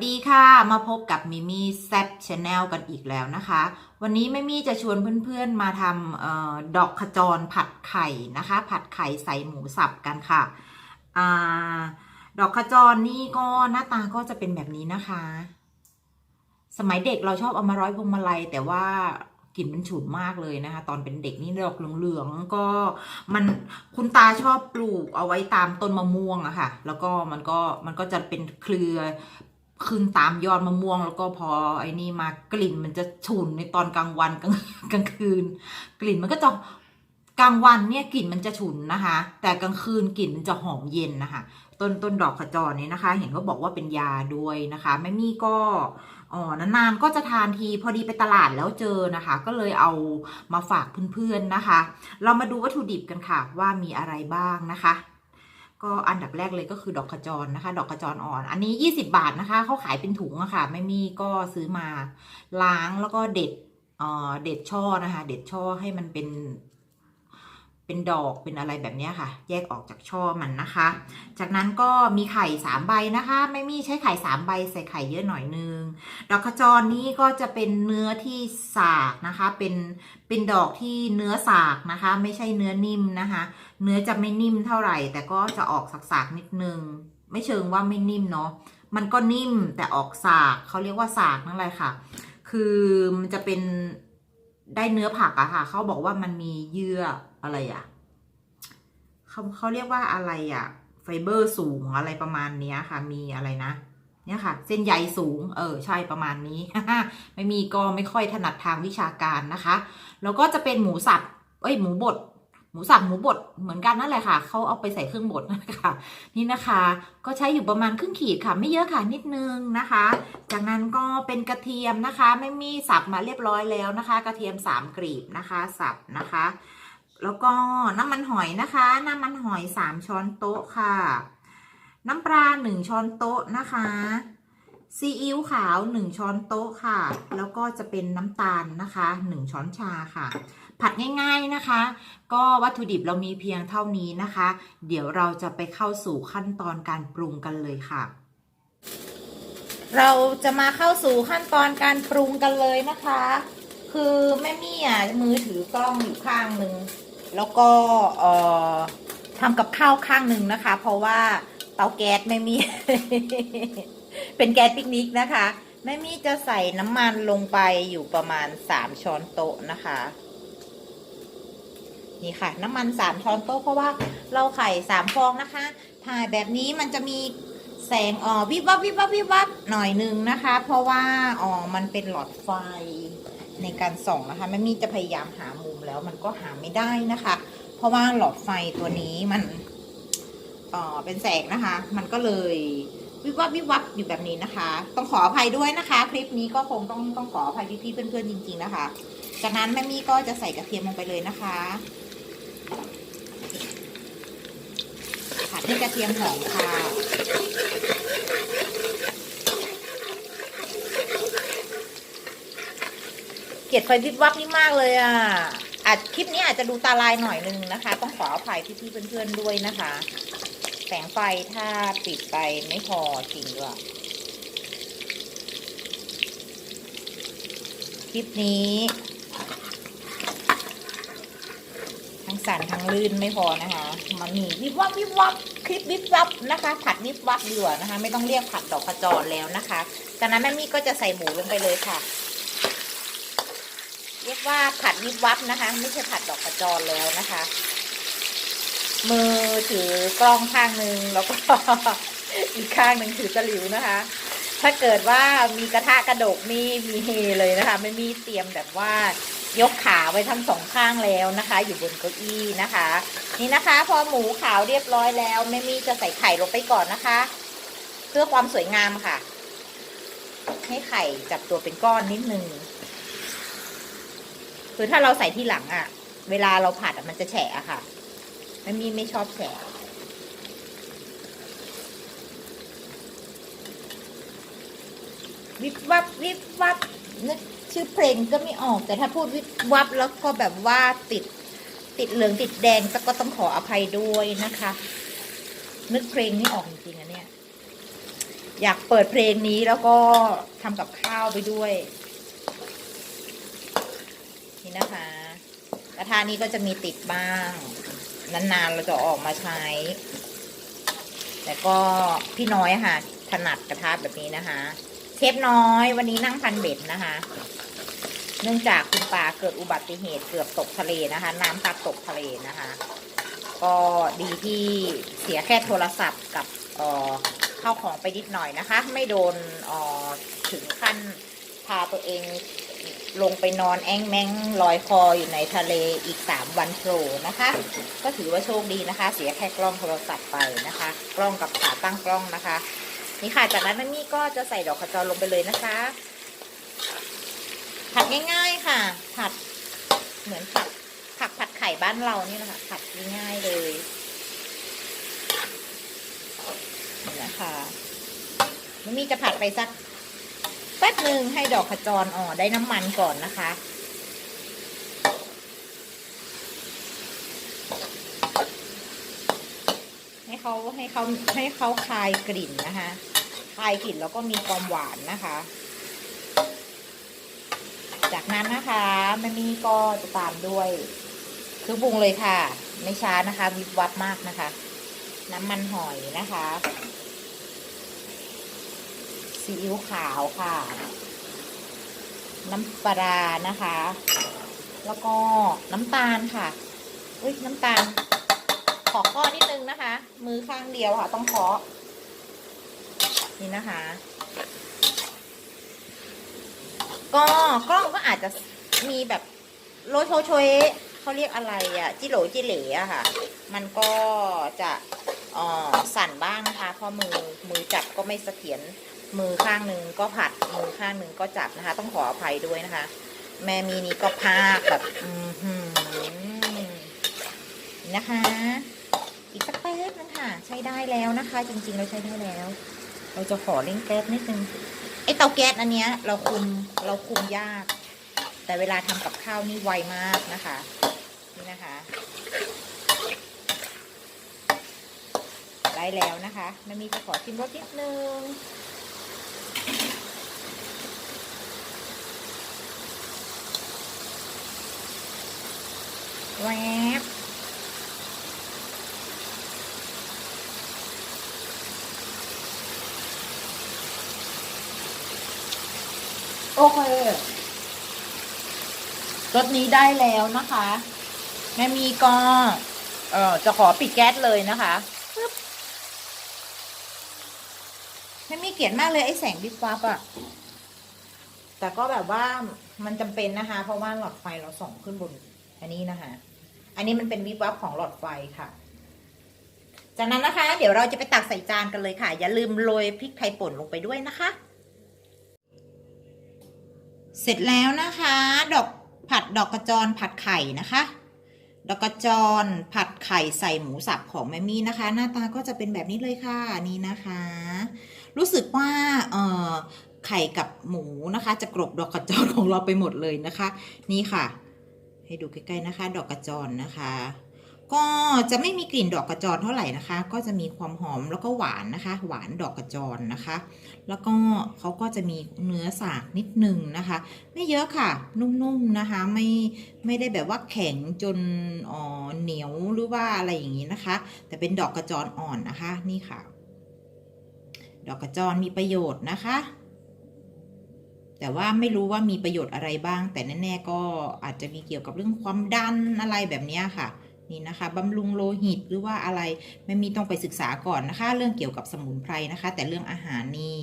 วัสดีค่ะ มาพบกับมิมี่แซ p ชาแนลกันอีกแล้วนะคะ วันนี้มิมี่จะชวนเพื่อนๆมาทำออดอกขจรผัดไข่นะคะ ผัดไข่ใส่หมูสับกันค่ะอดอกขจรนี่ก็หน้าตาก็จะเป็นแบบนี้นะคะ สมัยเด็กเราชอบเอามาร้อยพวงมาลัยแต่ว่ากลิ่นมันฉุนมากเลยนะคะ ตอนเป็นเด็กนี่ดอกเหลืองๆก็มันคุณตาชอบปลูกเอาไว้ตามต้นมะม่วงอะค่ะ แล้วก็มันก็มันก็จะเป็นเครือ ขึ้นตามยอดมะม่วง แล้วก็พอไอ้นี่มากลิ่นมันจะฉุนในตอนกลางวันกลางกลางคืน กลิ่นมันก็จะกลางวันเนี่ยกลิ่นมันจะฉุนนะคะ แต่กลางคืนกลิ่นมันจะหอมเย็นนะคะต้นต้นดอกขจรนี้นะคะ เห็นเขาบอกว่าเป็นยาด้วยนะคะแม่มี่ก็อ๋อนานๆก็จะทานทีพอดีไปตลาดแล้วเจอนะคะ ก็เลยเอามาฝากเพื่อนๆนะคะ เรามาดูวัตถุดิบกันค่ะว่ามีอะไรบ้างนะคะ ก็อันดับแรกเลยก็คือดอกขจรนะคะ ดอกขจรอ่อน อันนี้ 20 บาทนะคะเขาขายเป็นถุงอะค่ะไม่มีก็ซื้อมาล้างแล้วก็เด็ดเอ่อเด็ดช่อนะคะ เด็ดช่อให้มันเป็น เป็นดอกเป็นอะไรแบบนี้ค่ะ แยกออกจากช่อมันนะคะ จากนั้นก็มีไข่สามใบนะคะ ไม่มีใช้ไข่สามใบใส่ไข่เยอะหน่อยนึง ดอกขจรนี้ก็จะเป็นเนื้อที่สากนะคะ เป็นเป็นดอกที่เนื้อสากนะคะ ไม่ใช่เนื้อนิ่มนะคะ เนื้อจะไม่นิ่มเท่าไหร่ แต่ก็จะออกสากๆนิดนึง ไม่เชิงว่าไม่นิ่มเนาะมันก็นิ่มแต่ออกสากเขาเรียกว่าสากนั่นแหละค่ะ คือมันจะเป็นได้เนื้อผักอะค่ะ เขาบอกว่ามันมีเยื่ออะไรอะ เขาเขาเรียกว่าอะไรอะไฟเบอร์สูงอะไรประมาณเนี้ยค่ะ มีอะไรนะเนี่ยค่ะ เส้นใยสูง เออ ใช่ประมาณนี้ ไม่มีก็ไม่ค่อยถนัดทางวิชาการนะคะ แล้วก็จะเป็นหมูสับ เอ้ย หมูบด หมูสับหมูบด เหมือนกันนั่นแหละค่ะ เขาเอาไปใส่เครื่องบดนะคะ นี่นะคะ ก็ใช้อยู่ประมาณครึ่งขีดค่ะ ไม่เยอะค่ะนิดนึงนะคะ จากนั้นก็เป็นกระเทียมนะคะ ไม่มีสับมาเรียบร้อยแล้วนะคะ กระเทียมสามกรีบนะคะ สับนะคะ แล้วก็น้ำมันหอยนะคะ น้ำมันหอยสามช้อนโต๊ะค่ะ น้ำปลาหนึ่งช้อนโต๊ะนะคะซีอิ๊วขาวหนึ่งช้อนโต๊ะค่ะ แล้วก็จะเป็นน้ำตาลนะคะหนึ่งช้อนชาค่ะ ผัดง่ายๆนะคะ ก็วัตถุดิบเรามีเพียงเท่านี้นะคะ เดี๋ยวเราจะไปเข้าสู่ขั้นตอนการปรุงกันเลยค่ะ เราจะมาเข้าสู่ขั้นตอนการปรุงกันเลยนะคะ คือแม่มี่อะมือถือกล้องอยู่ข้างหนึ่ง แล้วก็ทำกับข้าวข้างหนึ่งนะคะ เพราะว่าเตาแก๊สแม่มี เป็นแก๊สปิกนิกนะคะแม่มี่จะใส่น้ำมันลงไปอยู่ประมาณสามช้อนโต๊ะนะคะ นี่ค่ะ น้ำมันสามช้อนโต๊ะเพราะว่าเราไข่สามฟองนะคะ ถ่ายแบบนี้มันจะมีแสงออวิบวับวิบวับวิบวับหน่อยหนึงนะคะ เพราะว่าอ๋อมันเป็นหลอดไฟ ในการส่องนะคะแม่มี่จะพยายามหามุมแล้วมันก็หาไม่ได้นะคะ เพราะว่าหลอดไฟตัวนี้มันเอ่อเป็นแสงนะคะ มันก็เลยวิบวับวิบวับอยู่แบบนี้นะคะ ต้องขออภัยด้วยนะคะ คลิปนี้ก็คงต้องต้องขออภัยพี่ๆเพื่อนๆจริง ๆ นะคะ จากนั้นแม่มี่ก็จะใส่กระเทียมลงไปเลยนะคะผัดให้กระเทียมหอมค่ะ เกลียดไฟวิบวับนี่มากเลยอะอาจคลิปนี้อาจจะดูตาลายหน่อยนึงนะคะ ต้องขออภัยพี่ๆเพื่อนๆด้วยนะคะ แสงไฟถ้าปิดไปไม่พอจริงด้วยคลิปนี้ ทั้งสั่นทั้งลื่นไม่พอนะคะ มันมีวิบวับวิบวับคลิปวิบวับนะคะ ผัดวิบวับดีกว่านะคะ ไม่ต้องเรียกผัดดอกขจรแล้วนะคะจากนั้นแม่มี่ก็จะใส่หมูลงไปเลยค่ะ รียกว่าผัดวิบวับนะคะ ไม่ใช่ผัดดอกขจรแล้วนะคะ มือถือกล้องข้างหนึ่งแล้วก็อีกข้างหนึ่งถือตะหลิวนะคะ ถ้าเกิดว่ามีกระทะกระดกนี่มีเฮเลยนะคะ ไม่มีเตรียมแบบว่ายกขาไว้ทั้งสองข้างแล้วนะคะ อยู่บนเก้าอี้นะคะ นี่นะคะ พอหมูขาวเรียบร้อยแล้วแม่มี่จะใส่ไข่ลงไปก่อนนะคะ เพื่อความสวยงามค่ะ ให้ไข่จับตัวเป็นก้อนนิดนึง คือถ้าเราใส่ที่หลังอะ่ะ เวลาเราผัดมันจะแฉะค่ะแม่มี่ไม่ชอบแฉะวิบวับวิบวับนึกชื่อเพลงก็ไม่ออก แต่ถ้าพูดวิบวับแล้วก็แบบว่าติดติดเหลืองติดแดงก็ต้องขออภัยด้วยนะคะ นึกเพลงไม่ออกจริงๆอะเนี่ย อยากเปิดเพลงนี้แล้วก็ทำกับข้าวไปด้วย นี่นะคะ กระทะนี้ก็จะมีติดบ้าง นานๆเราจะออกมาใช้ แต่ก็พี่น้อยค่ะ ถนัดกระทะแบบนี้นะคะ เชฟน้อยวันนี้นั่งพันเบ็ดนะคะ เนื่องจากคุณป่าเกิดอุบัติเหตุเกือบตกทะเลนะคะ น้ำพัดตกทะเลนะคะ ก็ดีที่เสียแค่โทรศัพท์กับเอ่อข้าของไปนิดหน่อยนะคะ ไม่โดนออถึงขั้นพาตัวเอง ลงไปนอนแองแมงลอยคออยู่ในทะเลอีกสามวันโผล่นะคะ ก็ถือว่าโชคดีนะคะ เสียแค่กล้องโทรศัพท์ไปนะคะ กล้องกับขาตั้งกล้องนะคะ นี่ค่ะ จากนั้นมันนี่ก็จะใส่ดอกขจรลงไปเลยนะคะ ผัดง่ายๆค่ะ ผัดเหมือนผัดผักผัดไข่บ้านเรานี่แหละค่ะผัดง่ายๆเลยนะคะมันมีจะผัดไปสัก แป๊บหนึ่งให้ดอกขจรอ่อนได้น้ำมันก่อนนะคะ ให้เขาให้เขาให้เขาคลายกลิ่นนะคะ คลายกลิ่นแล้วก็มีความหวานนะคะ จากนั้นนะคะแม่มี่ก็จะตามด้วยเครื่องปรุงเลยค่ะ ไม่ช้านะคะ วิบวับมากนะคะ น้ำมันหอยนะคะ ซีอิ๊วขาวค่ะ น้ำปลานะคะ แล้วก็น้ำตาลค่ะ อุ้ยน้ำตาล ขอข้อนิดนึงนะคะ มือข้างเดียวค่ะ ต้องเคาะนี่นะคะ ก็กล้องก็อาจจะมีแบบโรยโชยโชยเขาเรียกอะไรอะจิโหลจิเหลอะค่ะ มันก็จะสั่นบ้างนะคะเพราะมือมือจับก็ไม่เสถียร มือข้างหนึ่งก็ผัดมือข้างหนึ่งก็จับนะคะ ต้องขออภัยด้วยนะคะ แม่มีนี่ก็พากแบบอือหือนี่นะคะ อีกสักแป๊บนึงค่ะ ใช้ได้แล้วนะคะ จริงๆเราใช้ได้แล้ว เราจะขอเร่งแก๊สนิดนึงไอเตาแก๊สอันเนี้ย เราคุมเราคุมยาก แต่เวลาทำกับข้าวนี่ไวมากนะคะนี่นะคะ ได้แล้วนะคะแมันมีจะขอชิมรสนิดนึง แวบโอเครสนี้ได้แล้วนะคะ แม่มีก็ เอ่อ จะขอปิดแก๊สเลยนะคะแม่มีเกลียดมากเลยไอ้แสงวิบวับอะแต่ก็แบบว่ามันจำเป็นนะคะ เพราะว่าหลอดไฟเราส่องขึ้นบน อันนี้นะคะ อันนี้มันเป็นวิบวับของหลอดไฟค่ะ จากนั้นนะคะ เดี๋ยวเราจะไปตักใส่จานกันเลยค่ะ อย่าลืมโรยพริกไทยป่นลงไปด้วยนะคะ เสร็จแล้วนะคะ ดอกผัดดอกกระจรผัดไข่นะคะ ดอกกระจรผัดไข่ใส่หมูสับของแม่มี่นะคะ หน้าตาก็จะเป็นแบบนี้เลยค่ะนี่นะคะ รู้สึกว่าเอ่อไข่กับหมูนะคะ จะกรบดอกกระจรของเราไปหมดเลยนะคะ นี่ค่ะ ให้ดูใกล้ๆนะคะ ดอกกระจรนะคะ ก็จะไม่มีกลิ่นดอกกระจรเท่าไหร่นะคะ ก็จะมีความหอมแล้วก็หวานนะคะ หวานดอกกระจรนะคะ แล้วก็เขาก็จะมีเนื้อสากนิดนึงนะคะ ไม่เยอะค่ะ นุ่มๆนะคะ ไม่ไม่ได้แบบว่าแข็งจนอ๋อเหนียวหรือว่าอะไรอย่างนี้นะคะ แต่เป็นดอกกระจรอ่อนนะคะนี่ค่ะ ดอกกระจรมีประโยชน์นะคะ แต่ว่าไม่รู้ว่ามีประโยชน์อะไรบ้าง แต่แน่ๆก็อาจจะมีเกี่ยวกับเรื่องความดันอะไรแบบนี้ค่ะนี่นะคะบำรุงโลหิตหรือว่าอะไรไม่มีต้องไปศึกษาก่อนนะคะ เรื่องเกี่ยวกับสมุนไพรนะคะ แต่เรื่องอาหารนี่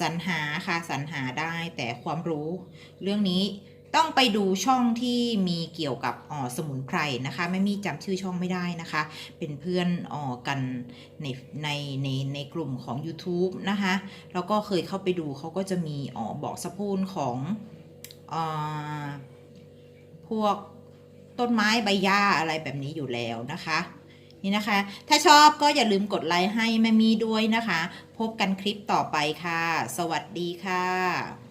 สรรหาค่ะสรรหาได้แต่ความรู้ เรื่องนี้ ต้องไปดูช่องที่มีเกี่ยวกับอ๋อสมุนไพรนะคะไม่มีจำชื่อช่องไม่ได้นะคะ เป็นเพื่อนอ๋อกันในในในในกลุ่มของ YouTube นะคะแล้วก็เคยเข้าไปดูเขาก็จะมีอ๋อบอกสรรพคุณของอ่าพวกต้นไม้ใบหญ้าอะไรแบบนี้อยู่แล้วนะคะนี่นะคะ ถ้าชอบก็อย่าลืมกดไลค์ให้แม่มีด้วยนะคะ พบกันคลิปต่อไปค่ะ สวัสดีค่ะ